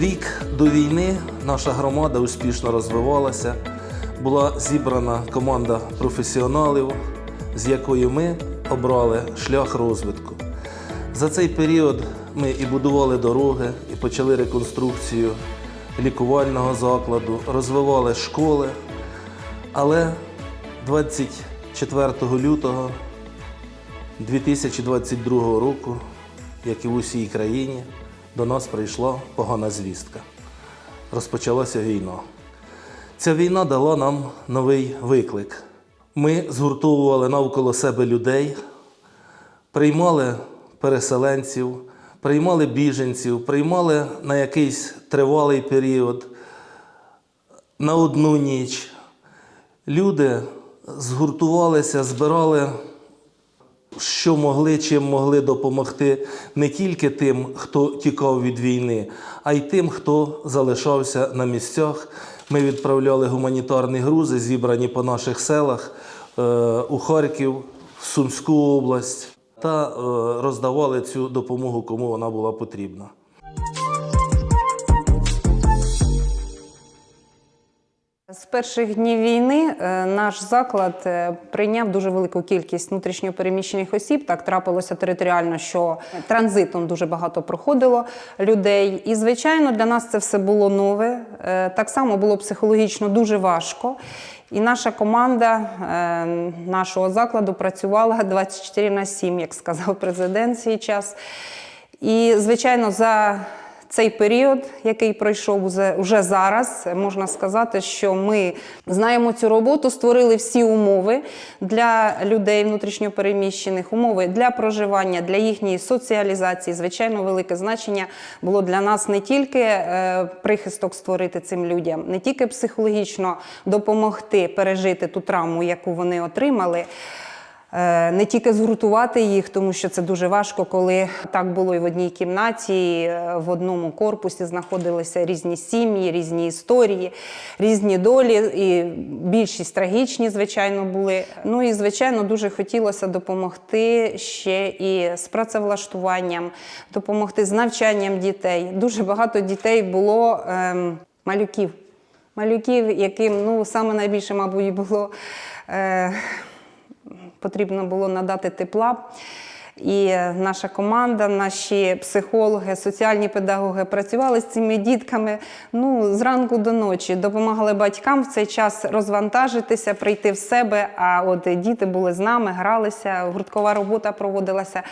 Рік до війни наша громада успішно розвивалася. Була зібрана команда професіоналів, з якою ми обрали шлях розвитку. За цей період ми і будували дороги, і почали реконструкцію лікувального закладу, розвивали школи. Але 24 лютого 2022 року, як і в усій країні, до нас прийшла погана звістка. Розпочалася війна. Ця війна дала нам новий виклик. Ми згуртовували навколо себе людей, приймали переселенців, приймали біженців, приймали на якийсь тривалий період, на одну ніч. Люди згуртувалися, збирали, що могли, чим могли допомогти не тільки тим, хто тікав від війни, а й тим, хто залишався на місцях. Ми відправляли гуманітарні грузи, зібрані по наших селах е, у Харків, в Сумську область, та е, роздавали цю допомогу, кому вона була потрібна. З перших днів війни е, наш заклад е, прийняв дуже велику кількість внутрішньопереміщених осіб. Так трапилося територіально, що транзитом дуже багато проходило людей. І, звичайно, для нас це все було нове. Е, Так само було психологічно дуже важко. І наша команда нашого закладу працювала 24 на 7, як сказав президент свій час. І, звичайно, за цей період, який пройшов уже зараз, можна сказати, що ми знаємо цю роботу, створили всі умови для людей внутрішньопереміщених, умови для проживання, для їхньої соціалізації. Звичайно, велике значення було для нас не тільки е, прихисток створити цим людям, не тільки психологічно допомогти пережити ту травму, яку вони отримали. Е, Не тільки згуртувати їх, тому що це дуже важко, коли так було і в одній кімнаті, е, в одному корпусі знаходилися різні сім'ї, різні історії, різні долі, і більшість трагічні, звичайно, були. Ну і звичайно, дуже хотілося допомогти ще і з працевлаштуванням, допомогти з навчанням дітей. Дуже багато дітей було ем, малюків. Малюків, яким ну саме найбільше, мабуть, було. Е, потрібно було надати тепла. І наша команда, наші психологи, соціальні педагоги працювали з цими дітками ну, зранку до ночі, допомагали батькам в цей час розвантажитися, прийти в себе. А от діти були з нами, гралися, гурткова робота проводилася.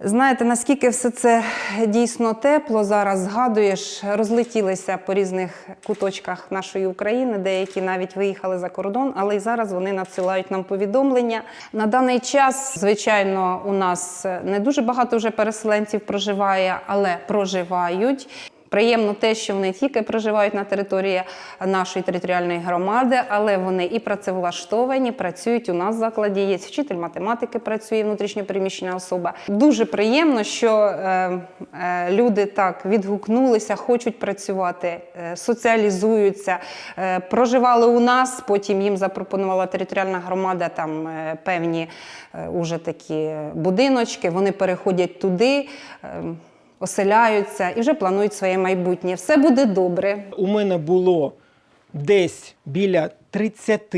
Знаєте, наскільки все це дійсно тепло зараз згадуєш, розлетілися по різних куточках нашої України, деякі навіть виїхали за кордон, але й зараз вони надсилають нам повідомлення. На даний час, звичайно, у нас не дуже багато вже переселенців проживає, але проживають. Приємно те, що вони тільки проживають на території нашої територіальної громади, але вони і працевлаштовані, працюють у нас в закладі. Є вчитель математики, працює внутрішньопереміщена особа. Дуже приємно, що е, е, люди так відгукнулися, хочуть працювати, е, соціалізуються, е, проживали у нас. Потім їм запропонувала територіальна громада там е, певні е, уже такі будиночки. Вони переходять туди. е, оселяються і вже планують своє майбутнє. Все буде добре. У мене було десь біля 30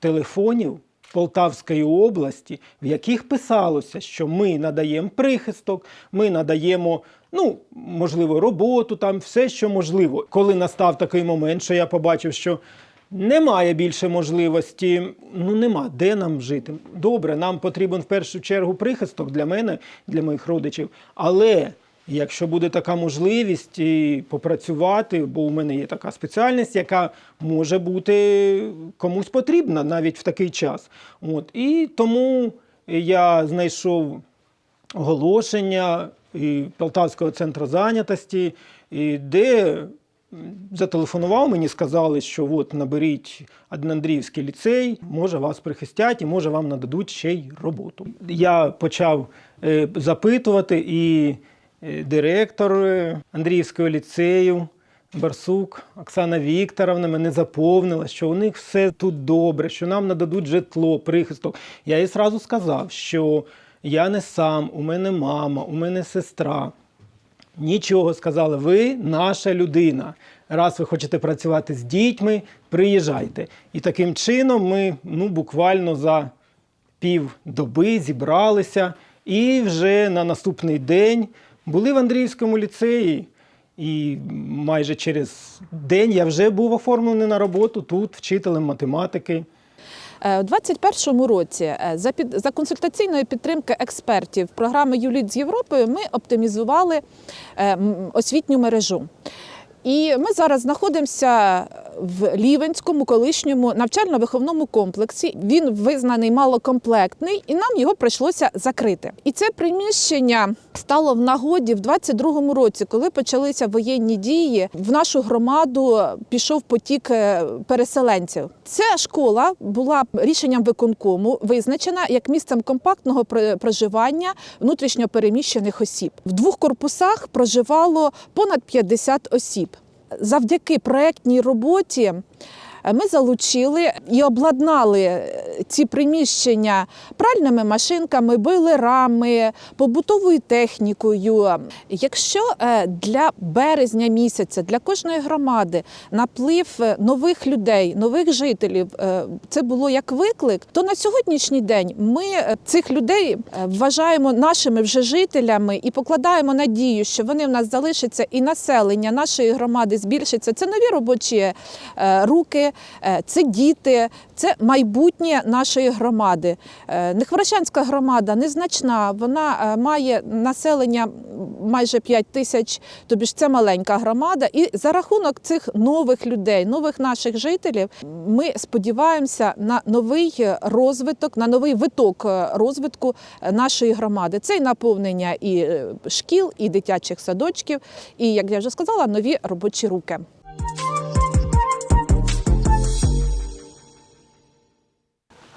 телефонів Полтавської області, в яких писалося, що ми надаємо прихисток, ми надаємо, ну, можливо, роботу, там все, що можливо. Коли настав такий момент, що я побачив, що немає більше можливості, ну нема де нам жити. Добре, нам потрібен в першу чергу прихисток для мене, для моїх родичів. Але якщо буде така можливість і попрацювати, бо у мене є така спеціальність, яка може бути комусь потрібна навіть в такий час. От. І тому я знайшов оголошення і Полтавського центру зайнятості, і де зателефонував мені, сказали, що от наберіть Андріївський ліцей, може вас прихистять і може вам нададуть ще й роботу. Я почав е, запитувати, і директор е, Андріївського ліцею. Барсук Оксана Вікторовна мене заповнила, що у них все тут добре, що нам нададуть житло, прихисток. Я їй сразу сказав, що я не сам, у мене мама, у мене сестра. Нічого сказали, ви наша людина. Раз ви хочете працювати з дітьми, приїжджайте. І таким чином ми ну, буквально за пів доби зібралися і вже на наступний день були в Андріївському ліцеї. І майже через день я вже був оформлений на роботу тут вчителем математики. Е, У 2021 році е, за, під, за консультаційної підтримки експертів програми «Юліт з Європою ми оптимізували е, освітню мережу. І ми зараз знаходимося в Лівенському колишньому навчально-виховному комплексі. Він визнаний малокомплектний, і нам його прийшлося закрити. І це приміщення стало в нагоді в 22-му році, коли почалися воєнні дії. В нашу громаду пішов потік е, переселенців. Ця школа була рішенням виконкому визначена як місцем компактного про- проживання внутрішньопереміщених осіб. В двох корпусах проживало понад 50 осіб. Завдяки проектній роботі ми залучили і обладнали е, ці приміщення пральними машинками, бойлерами, побутовою технікою. Якщо е, для березня місяця для кожної громади наплив е, нових людей, нових жителів, це було як виклик, то на сьогоднішній день ми цих людей вважаємо нашими вже жителями і покладаємо надію, що вони в нас залишаться, і населення нашої громади збільшиться. Це нові робочі руки, це діти, це майбутнє нашої громади. Е, Нехворощанська громада незначна, вона е, має населення майже 5 тисяч, тобі ж це маленька громада. І за рахунок цих нових людей, нових наших жителів, ми сподіваємося на новий розвиток, на новий виток е, розвитку е, нашої громади. Це і наповнення і е, шкіл, і дитячих садочків, і як я вже сказала, нові робочі руки.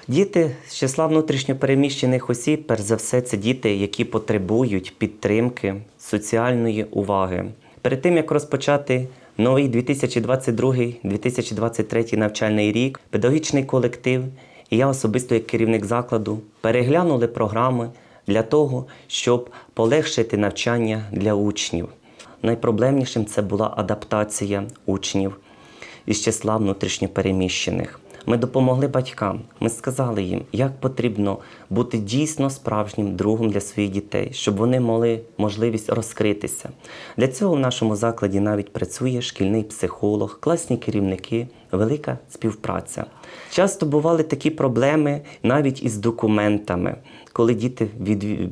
Діти з числа внутрішньопереміщених осіб, перш за все, це діти, які потребують підтримки, соціальної уваги. Перед тим як розпочати новий 2022-2023 навчальний рік, педагогічний колектив і я особисто як керівник закладу переглянули програми для того, щоб полегшити навчання для учнів. Найпроблемнішим це була адаптація учнів із числа внутрішньопереміщених. Ми допомогли батькам. Ми сказали їм, як потрібно бути дійсно справжнім другом для своїх дітей, щоб вони мали можливість розкритися. Для цього в нашому закладі навіть працює шкільний психолог, класні керівники, велика співпраця. Часто бували такі проблеми навіть із документами, коли діти,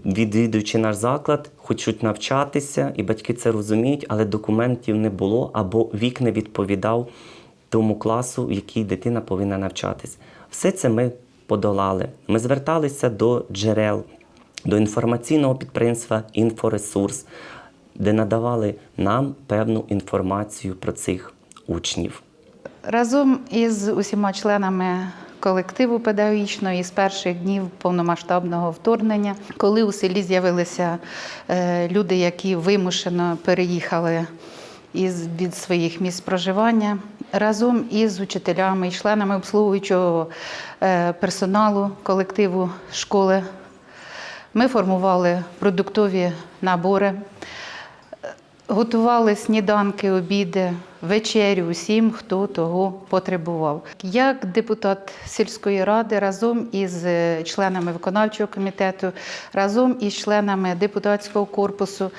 відвідуючи наш заклад, хочуть навчатися, і батьки це розуміють, але документів не було або вік не відповідав тому класу, в якій дитина повинна навчатись. Все це ми подолали. Ми зверталися до джерел, до інформаційного підприємства Інфоресурс, де надавали нам певну інформацію про цих учнів. Разом із усіма членами колективу педагогічного із перших днів повномасштабного вторгнення, коли у селі з'явилися е, люди, які вимушено переїхали із, від своїх місць проживання, разом із учителями і членами обслуговуючого е, персоналу колективу школи, ми формували продуктові набори. Готували сніданки, обіди, вечерю усім, хто того потребував. Як депутат сільської ради разом із е, членами виконавчого комітету, разом із членами депутатського корпусу е,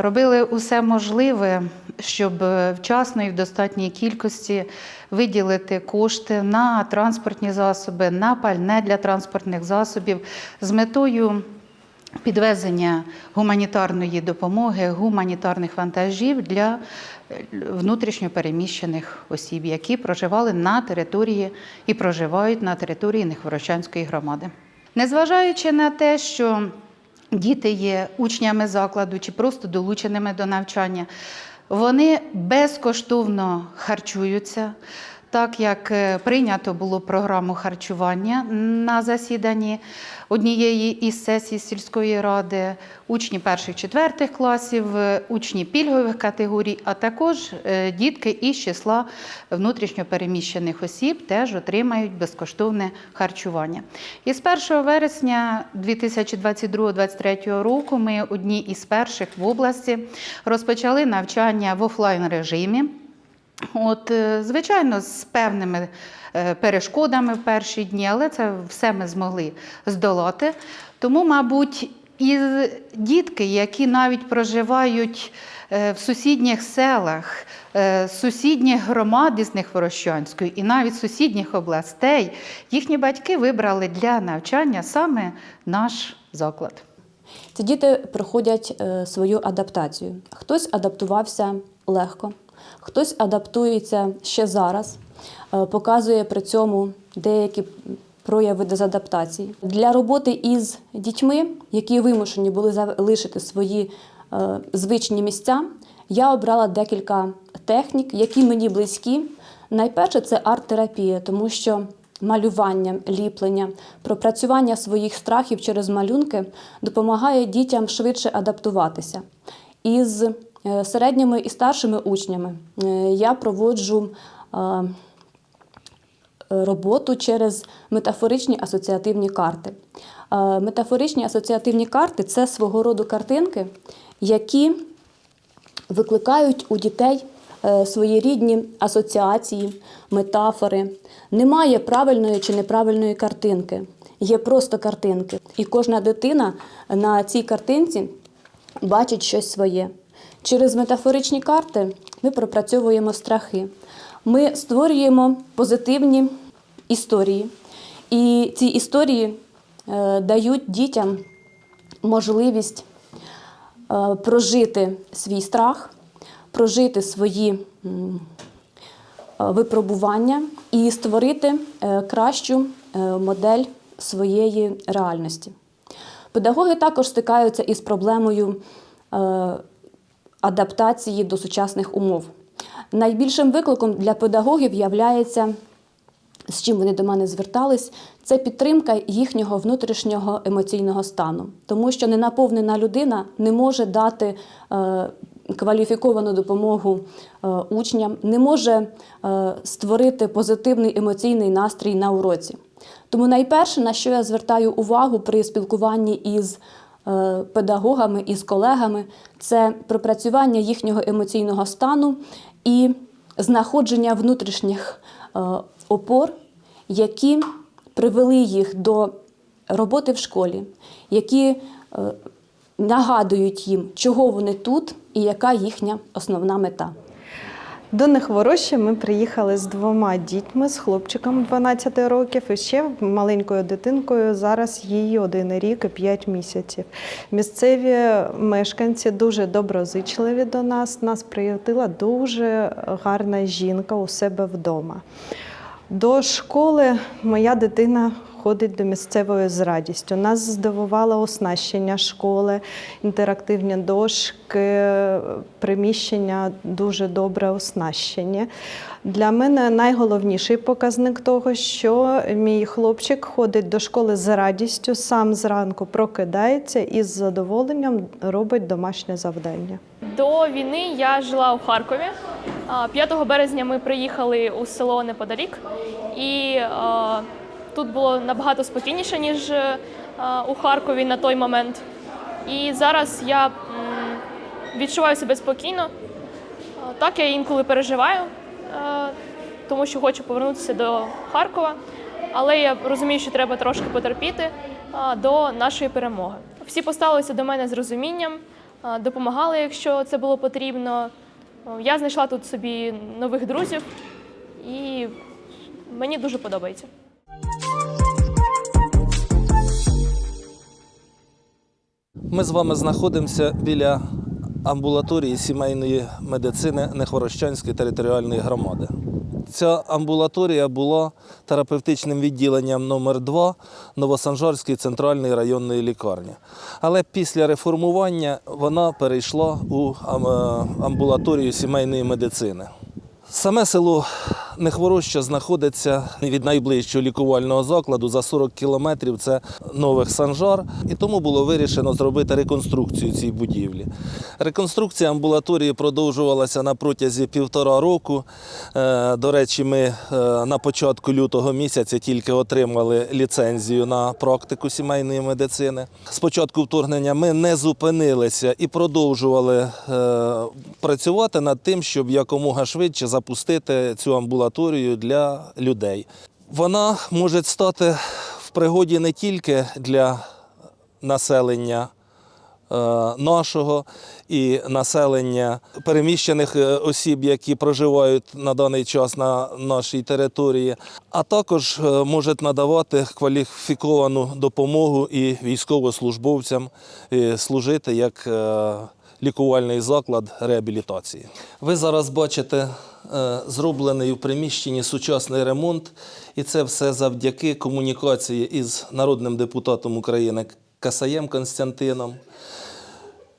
робили усе можливе, щоб е, вчасно і в достатній кількості виділити кошти на транспортні засоби, на пальне для транспортних засобів з метою підвезення гуманітарної допомоги, гуманітарних вантажів для е, внутрішньопереміщених осіб, які проживали на території і проживають на території Нехворощанської громади. Незважаючи на те, що діти є учнями закладу чи просто долученими до навчання, вони безкоштовно харчуються. Так як е, прийнято було програму харчування на засіданні однієї із сесій сільської ради, учні перших-четвертих класів, е, учні пільгових категорій, а також е, дітки із числа внутрішньопереміщених осіб теж отримають безкоштовне харчування. І з 1 вересня 2022-2023 року ми одні із перших в області розпочали навчання в офлайн режимі. От, е, звичайно, з певними е, перешкодами в перші дні, але це все ми змогли здолати. Тому, мабуть, і дітки, які навіть проживають е, в сусідніх селах, сусідніх громад із Нехворощанської і навіть сусідніх областей, їхні батьки вибрали для навчання саме наш заклад. Ці діти проходять свою адаптацію. Хтось адаптувався легко, хтось адаптується ще зараз, е, показує при цьому деякі прояви дезадаптації. Для роботи із дітьми, які вимушені були залишити свої е, звичні місця, я обрала декілька технік, які мені близькі. Найперше це арт-терапія, тому що малювання, ліплення, пропрацювання своїх страхів через малюнки допомагає дітям швидше адаптуватися. Із середніми і старшими учнями е, я проводжу е, роботу через метафоричні асоціативні карти. Е, Метафоричні асоціативні карти це свого роду картинки, які викликають у дітей е, своєрідні асоціації, метафори. Немає правильної чи неправильної картинки, є просто картинки. І кожна дитина на цій картинці бачить щось своє. Через метафоричні карти ми пропрацьовуємо страхи. Ми створюємо позитивні історії. І ці історії е, дають дітям можливість е, прожити свій страх, прожити свої е, випробування і створити кращу модель своєї реальності. Педагоги також стикаються із проблемою адаптації до сучасних умов. Найбільшим викликом для педагогів являється з чим вони до мене звертались, це підтримка їхнього внутрішнього емоційного стану, тому що ненаповнена людина не може дати е, кваліфіковану допомогу е, учням, не може е, створити позитивний емоційний настрій на уроці. Тому найперше, на що я звертаю увагу при спілкуванні із педагогами і з колегами, це пропрацювання їхнього емоційного стану і знаходження внутрішніх е, опор, які привели їх до роботи в школі, які е, нагадують їм, чого вони тут і яка їхня основна мета. До Нехвороща ми приїхали з двома дітьми, з хлопчиком 12 років і ще маленькою дитинкою. Зараз їй один рік і 5 місяців. Місцеві мешканці дуже доброзичливі до нас. Нас приютила дуже гарна жінка у себе вдома. До школи моя дитина ходить до місцевої з радістю. Нас здивувало оснащення школи, інтерактивні дошки, приміщення дуже добре оснащені. Для мене найголовніший показник того, що мій хлопчик ходить до школи з радістю, сам зранку прокидається і з задоволенням робить домашнє завдання. До війни я жила у Харкові. А, 5 березня ми приїхали у село неподалік, і тут було набагато спокійніше, ніж у Харкові на той момент. І зараз я відчуваю себе спокійно. Так, я інколи переживаю, тому що хочу повернутися до Харкова, але я розумію, що треба трошки потерпіти до нашої перемоги. Всі поставилися до мене з розумінням, допомагали, якщо це було потрібно. Я знайшла тут собі нових друзів, і мені дуже подобається. Ми з вами знаходимося біля амбулаторії сімейної медицини Нехворощанської територіальної громади. Ця амбулаторія була терапевтичним відділенням номер 2 Новосанжарської центральної районної лікарні. Але після реформування вона перейшла у е, амбулаторію сімейної медицини. Саме село Нехвороща знаходиться від найближчого лікувального закладу за 40 кілометрів. Це нових Санжар, і тому було вирішено зробити реконструкцію цієї будівлі. Реконструкція амбулаторії продовжувалася на протязі півтора року. Е, До речі, ми е, на початку лютого місяця тільки отримали ліцензію на практику сімейної медицини. З початку вторгнення ми не зупинилися і продовжували е, працювати над тим, щоб якомога швидше запустити цю амбулаторію для людей. Вона може стати в пригоді не тільки для населення е, нашого і населення переміщених е, осіб, які проживають на даний час на нашій території, а також е, можуть надавати кваліфіковану допомогу і військовослужбовцям і служити як лікувальний заклад реабілітації. Ви зараз бачите е, зроблений у приміщенні сучасний ремонт, і це все завдяки комунікації із народним депутатом України Касаєм Константином,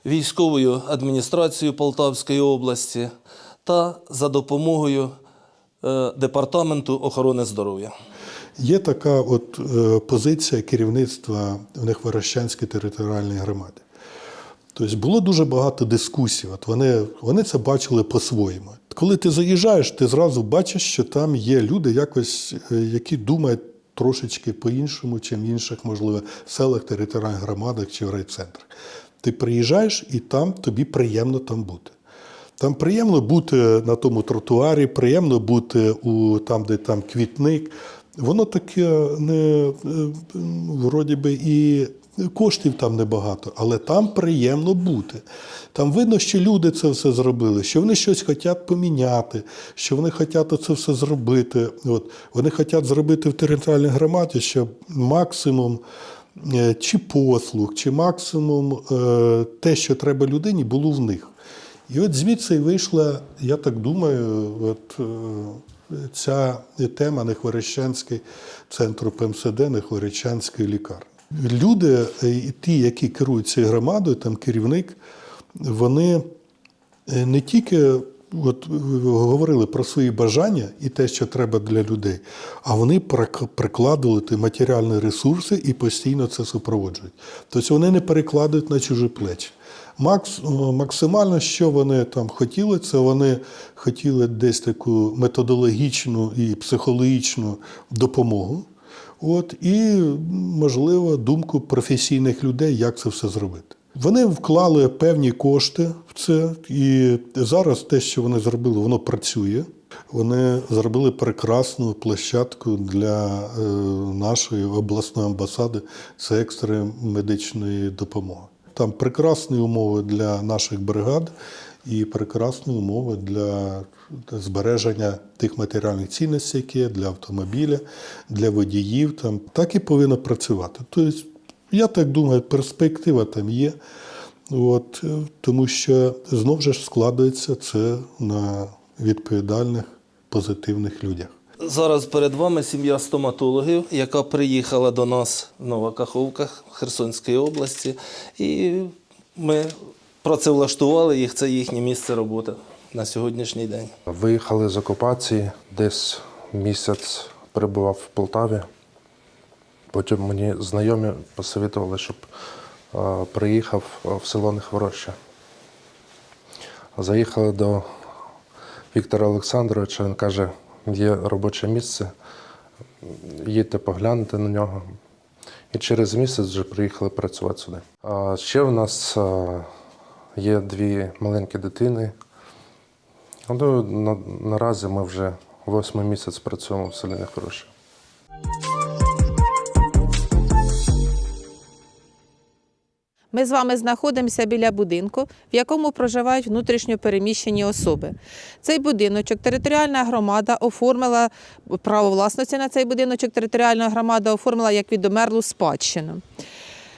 військовою адміністрацією Полтавської області та за допомогою е, департаменту охорони здоров'я. Є така от е, позиція керівництва в Нехворощанській територіальній громаді. Тобто було дуже багато дискусій. От вони, вони це бачили по-своєму. Коли ти заїжджаєш, ти зразу бачиш, що там є люди, якось, е, які думають трошечки по-іншому, чим в інших, можливо, селах, територіальних громадах чи в райцентрах. Ти приїжджаєш і там тобі приємно там бути. Там приємно бути на тому тротуарі, приємно бути у, там, де там квітник. Воно таке не е, вроді би і коштів там небагато, але там приємно бути. Там видно, що люди це все зробили, що вони щось хочуть поміняти, що вони хочуть це все зробити. От. Вони хочуть зробити в територіальній громаді, щоб максимум е, чи послуг, чи максимум е, те, що треба людині, було в них. І от звідси і вийшла, я так думаю, от, е, ця тема Нехворещанський центру ПМСД, Нехворещанської лікарні. Люди, е, ті, які керують цією громадою, там керівник, вони е, не тільки от, говорили про свої бажання і те, що треба для людей, а вони прик- прикладували ті матеріальні ресурси і постійно це супроводжують. Тобто вони не перекладають на чужі плечі. Макс, максимально, що вони там хотіли, це вони хотіли десь таку методологічну і психологічну допомогу. От, і, можливо, думку професійних людей, як це все зробити. Вони вклали певні кошти в це, і зараз те, що вони зробили, воно працює. Вони зробили прекрасну площадку для е, нашої обласної амбасади це екстреної медичної допомоги. Там прекрасні умови для наших бригад і прекрасні умови для збереження тих матеріальних цінностей, які є для автомобіля, для водіїв. Там так і повинно працювати. Тобто, я так думаю, перспектива там є. От, е, тому що знову ж складається це на відповідальних позитивних людях. Зараз перед вами сім'я стоматологів, яка приїхала до нас в Нова Каховка Херсонської області, і ми працевлаштували їх. Це їхнє місце роботи на сьогоднішній день. Виїхали з окупації, десь місяць перебував в Полтаві. Потім мені знайомі посовітували, щоб приїхав в село Нехвороща. Заїхали до Віктора Олександровича, він каже, є робоче місце, їдьте погляньте на нього. І через місяць вже приїхали працювати сюди. А ще в нас є дві маленькі дитини. Ну, на, наразі ми вже восьмий місяць працюємо в селі Нехороше. Ми з вами знаходимося біля будинку, в якому проживають внутрішньо переміщені особи. Цей будиночок територіальна громада оформила право власності на цей будиночок. Територіальна громада оформила як відомерлу спадщину.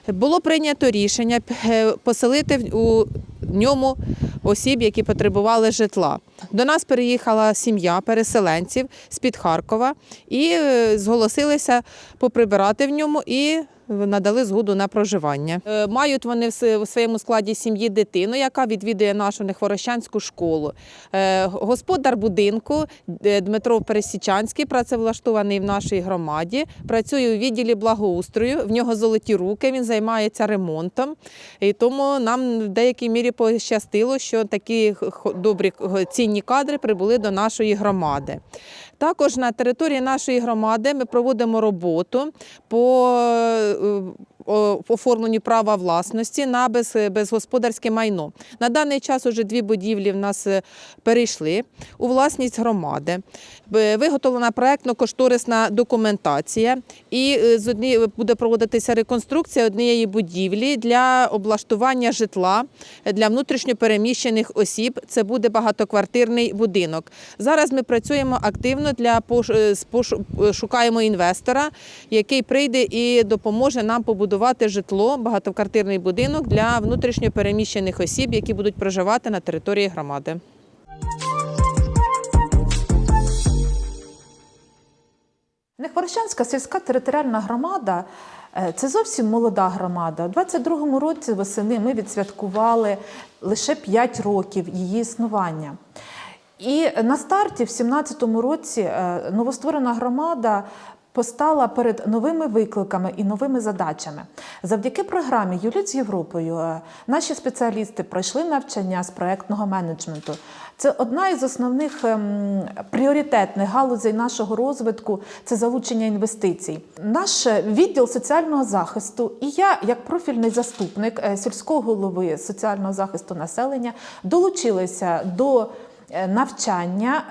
Було прийнято рішення е, поселити у ньому осіб, які потребували житла. До нас переїхала сім'я переселенців з-під Харкова і е, зголосилися поприбирати в ньому і надали згоду на проживання. Е, Мають вони в своєму складі сім'ї дитину, яка відвідує нашу нехворощанську школу. Е, Господар будинку е, Дмитро Пересічанський, працевлаштований в нашій громаді, працює у відділі благоустрою. В нього золоті руки, він займається ремонтом. І тому нам в деякій мірі пощастило, що такі добрі цінні кадри прибули до нашої громади. Також на території нашої громади ми проводимо роботу по о- оформленню права власності на без, безгосподарське майно. На даний час уже дві будівлі в нас е, перейшли у власність громади. Виготовлена проектно-кошторисна документація, і е, з однієї буде проводитися реконструкція однієї будівлі для облаштування житла для внутрішньопереміщених осіб. Це буде багатоквартирний будинок. Зараз ми працюємо активно для е, шукаємо інвестора, який прийде і допоможе нам побудувати житло, багатоквартирний будинок для внутрішньопереміщених осіб, які будуть проживати на території громади. Нехворощанська сільська територіальна громада е, це зовсім молода громада. У 22-му році восени ми відсвяткували лише 5 років її існування. І на старті, в 17-му році, е, новостворена громада постала перед новими викликами і новими задачами. Завдяки програмі Юліт з Європою е, наші спеціалісти пройшли навчання з проектного менеджменту. Це одна із основних ем, пріоритетних галузей нашого розвитку це залучення інвестицій. Наш відділ соціального захисту і я, як профільний заступник е, сільського голови соціального захисту населення, долучилися до е, навчання.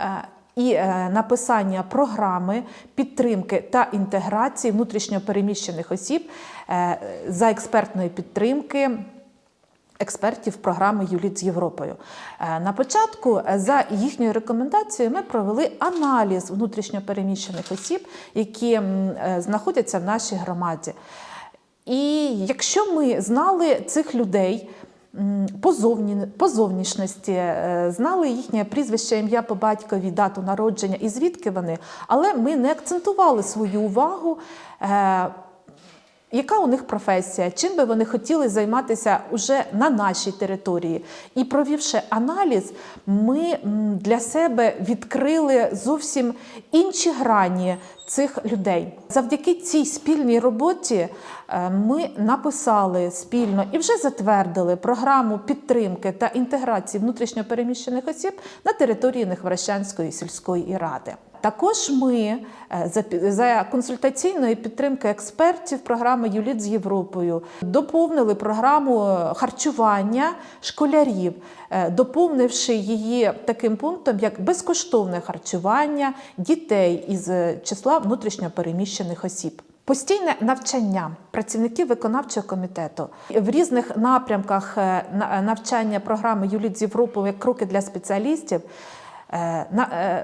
І е, написання програми підтримки та інтеграції внутрішньопереміщених осіб е, за експертної підтримки експертів програми Юліт з Європою. Е, На початку, за їхньою рекомендацією, ми провели аналіз внутрішньопереміщених осіб, які знаходяться в нашій громаді. І якщо ми знали цих людей, по, зовнішності, е, знали їхнє прізвище, ім'я по батькові, дату народження і звідки вони, але ми не акцентували свою увагу. Яка у них професія? Чим би вони хотіли займатися уже на нашій території? І провівши аналіз, ми для себе відкрили зовсім інші грані цих людей. Завдяки цій спільній роботі е, ми написали спільно і вже затвердили програму підтримки та інтеграції внутрішньопереміщених осіб на території Нехворощанської сільської ради. Також ми е, за, консультаційної підтримки експертів програми Юліт з Європою доповнили програму е, харчування школярів, е, доповнивши її таким пунктом, як безкоштовне харчування дітей із числа внутрішньопереміщених осіб. Постійне навчання працівників виконавчого комітету в різних напрямках навчання програми Юліт з Європою як кроки для спеціалістів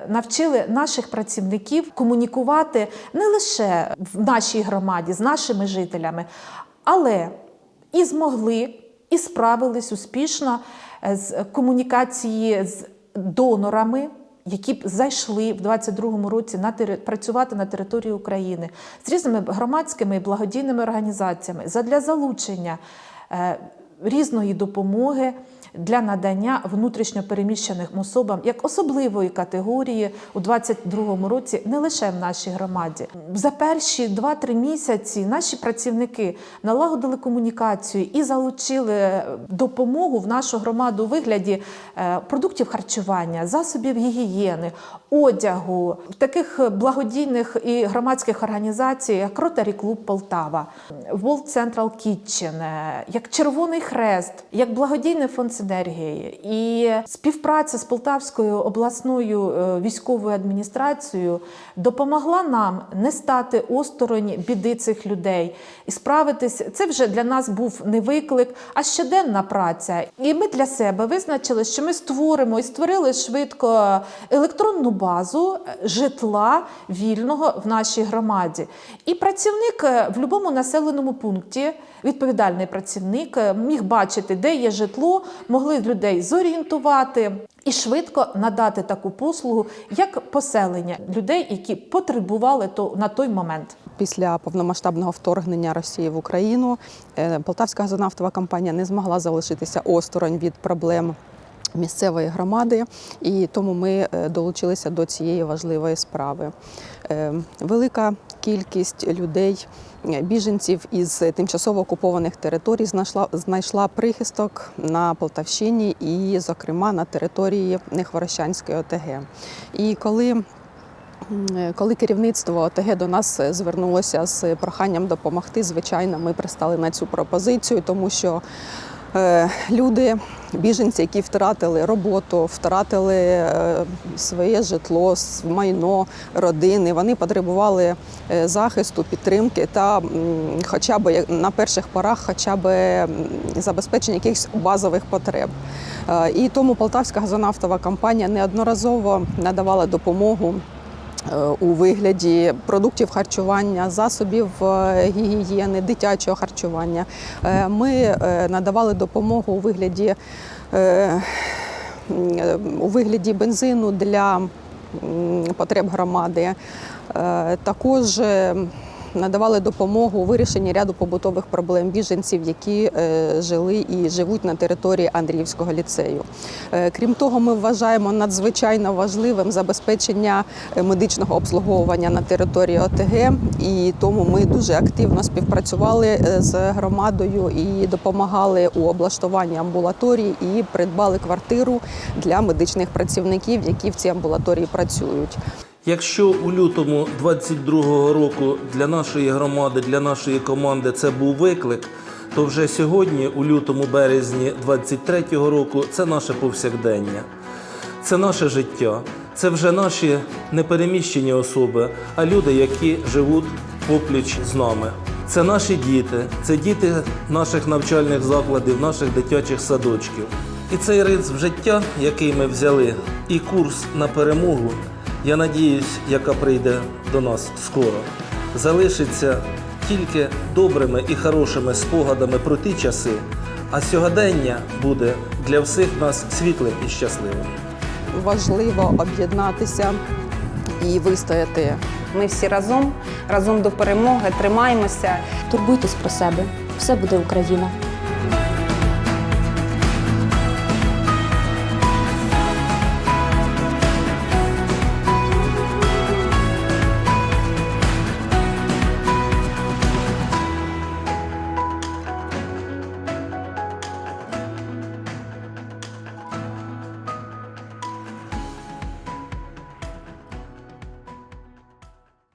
навчили наших працівників комунікувати не лише в нашій громаді з нашими жителями, але і змогли, і справились успішно е, з комунікації з донорами. Які б зайшли в 22-му році на тери- працювати на території України з різними громадськими і благодійними організаціями задля залучення е, різної допомоги для надання внутрішньопереміщеним особам як особливої категорії у 22-му році не лише в нашій громаді. За перші 2-3 місяці наші працівники налагодили комунікацію і залучили допомогу в нашу громаду у вигляді е, продуктів харчування, засобів гігієни, одягу, таких благодійних і громадських організацій, як Rotary Club Полтава, World Central Kitchen, е, як Червоний Хрест, як благодійний фонд синергії і співпраця з Полтавською обласною е, військовою адміністрацією допомогла нам не стати осторонь біди цих людей і справитись. Це вже для нас був не виклик, а щоденна праця. І ми для себе визначили, що ми створимо і створили швидко електронну базу е, житла вільного в нашій громаді. І працівник е, в будь-якому населеному пункті, відповідальний працівник, е, міг бачити, де є житло, могли людей зорієнтувати і швидко надати таку послугу, як поселення людей, які потребували то на той момент. після повномасштабного вторгнення Росії в Україну е, Полтавська газонафтова компанія не змогла залишитися осторонь від проблем місцевої громади, і тому ми е, долучилися до цієї важливої справи. Велика кількість людей, біженців із тимчасово окупованих територій знайшла, знайшла прихисток на Полтавщині і, зокрема, на території Нехворощанської ОТГ. І коли е, Коли керівництво ОТГ до нас е, звернулося з проханням допомогти, звичайно, ми пристали на цю пропозицію, тому що е, люди, біженці, які втратили роботу, втратили е, своє житло, майно, родини, вони потребували е, захисту, підтримки та хоча б на перших порах хоча б забезпечення якихось базових потреб. Е, І тому Полтавська газонафтова компанія неодноразово надавала допомогу е, у вигляді продуктів харчування, засобів е, гігієни, дитячого харчування. Е, Ми е, надавали допомогу у вигляді, е, е, у вигляді бензину для потреб громади. Е, Також е, надавали допомогу у вирішенні ряду побутових проблем біженців, які е, жили і живуть на території Андріївського ліцею. Е, Крім того, ми вважаємо надзвичайно важливим забезпечення е, медичного обслуговування на території ОТГ, і тому ми дуже активно співпрацювали з громадою і допомагали у облаштуванні амбулаторій і придбали квартиру для медичних працівників, які в цій амбулаторії працюють. Якщо у лютому 22-го року для нашої громади, для нашої команди це був виклик, то вже сьогодні, у лютому березні 23-го року, це наше повсякдення. Це наше життя, це вже наші непереміщені особи, а люди, які живуть попліч з нами. Це наші діти, це діти наших навчальних закладів, наших дитячих садочків. І цей ритм життя, який ми взяли, і курс на перемогу, я надіюсь, яка прийде до нас скоро, залишиться тільки добрими і хорошими спогадами про ті часи, а сьогодення буде для всіх нас світлим і щасливим. Важливо об'єднатися і вистояти Ми всі разом, разом до перемоги, тримаємося. Турбуйтесь про себе. Все буде Україна.